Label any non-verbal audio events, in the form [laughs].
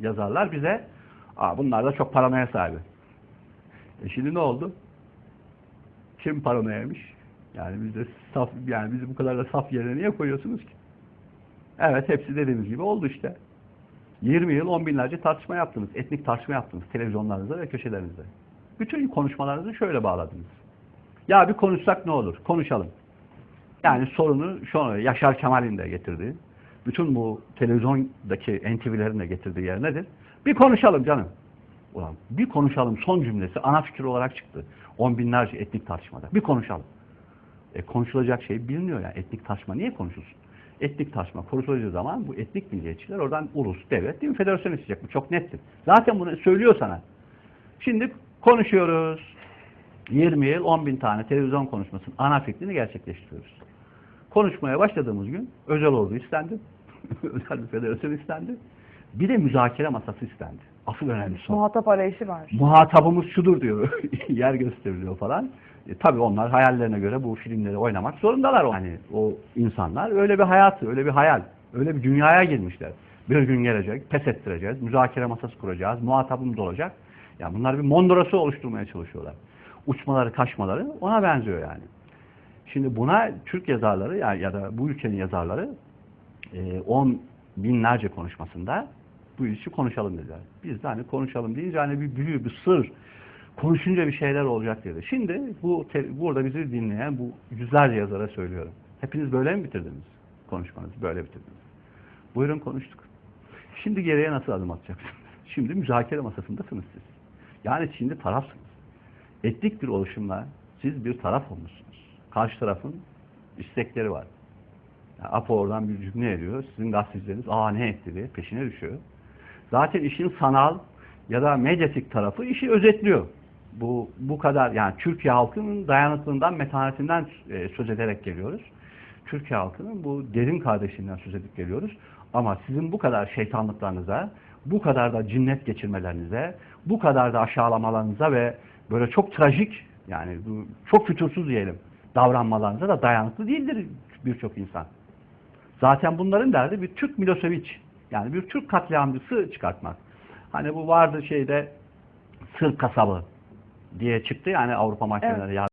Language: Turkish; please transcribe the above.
yazarlar bize Aa, bunlar da çok paranoya sahibi. E şimdi ne oldu? Kim paranoyaymış? Yani biz de saf, yani bizi bu kadar da saf yerine niye koyuyorsunuz ki? Evet hepsi dediğimiz gibi oldu işte. 20 yıl on binlerce tartışma yaptınız. Etnik tartışma yaptınız televizyonlarınızda ve köşelerinizde. Bütün konuşmalarınızı şöyle bağladınız. Ya bir konuşsak ne olur? Konuşalım. Yani sorunu şu an Yaşar Kemal'in de getirdiği, bütün bu televizyondaki NTV'lerin de getirdiği yer nedir? Bir konuşalım canım. Ulan bir konuşalım son cümlesi ana fikir olarak çıktı. On binlerce etnik tartışmada. Bir konuşalım. E, konuşulacak şey biliniyor yani. Etnik tartışma niye konuşulsun? Etnik tartışma konuşulacağı zaman bu etnik milliyetçiler oradan ulus, devlet değil mi? Federasyon isteyecek. Bu çok nettir. Zaten bunu söylüyor sana. Şimdi konuşuyoruz. 20 yıl 10 bin tane televizyon konuşmasının ana fikrini gerçekleştiriyoruz. Konuşmaya başladığımız gün özel ordu istendi. [laughs] özel bir federasyon istendi. Bir de müzakere masası istendi. Asıl önemlisi o. Muhatap arayışı var. Muhatabımız şudur diyor. [laughs] Yer gösteriliyor falan. E, tabii onlar hayallerine göre bu filmleri oynamak zorundalar. Yani o insanlar öyle bir hayatı, öyle bir hayal, öyle bir dünyaya girmişler. Bir gün gelecek, pes ettireceğiz, müzakere masası kuracağız, muhatabımız olacak. Yani bunlar bir Mondros'u oluşturmaya çalışıyorlar. Uçmaları, kaçmaları ona benziyor yani. Şimdi buna Türk yazarları ya, ya da bu ülkenin yazarları e, on binlerce konuşmasında bu işi konuşalım dediler. Biz de hani konuşalım deyince hani bir büyü, bir sır, konuşunca bir şeyler olacak dedi. Şimdi bu burada bizi dinleyen bu yüzlerce yazara söylüyorum. Hepiniz böyle mi bitirdiniz konuşmanızı? Böyle bitirdiniz. Buyurun konuştuk. Şimdi geriye nasıl adım atacaksınız? [laughs] Şimdi müzakere masasındasınız siz. Yani şimdi tarafsınız. Etnik bir oluşumla siz bir taraf olmuşsunuz. Karşı tarafın istekleri var. Yani APO oradan bir cümle ediyor. Sizin gazetecileriniz aa ne etti diye peşine düşüyor. Zaten işin sanal ya da medyatik tarafı işi özetliyor. Bu bu kadar yani Türkiye halkının dayanıklılığından, metanetinden e, söz ederek geliyoruz. Türkiye halkının bu derin kardeşliğinden söz edip geliyoruz. Ama sizin bu kadar şeytanlıklarınıza, bu kadar da cinnet geçirmelerinize, bu kadar da aşağılamalarınıza ve böyle çok trajik yani bu çok fütursuz diyelim davranmalarınıza da dayanıklı değildir birçok insan. Zaten bunların derdi bir Türk Milosevic yani bir Türk katliamcısı çıkartmak. Hani bu vardı şeyde Sır kasabı diye çıktı yani Avrupa mahkemeleri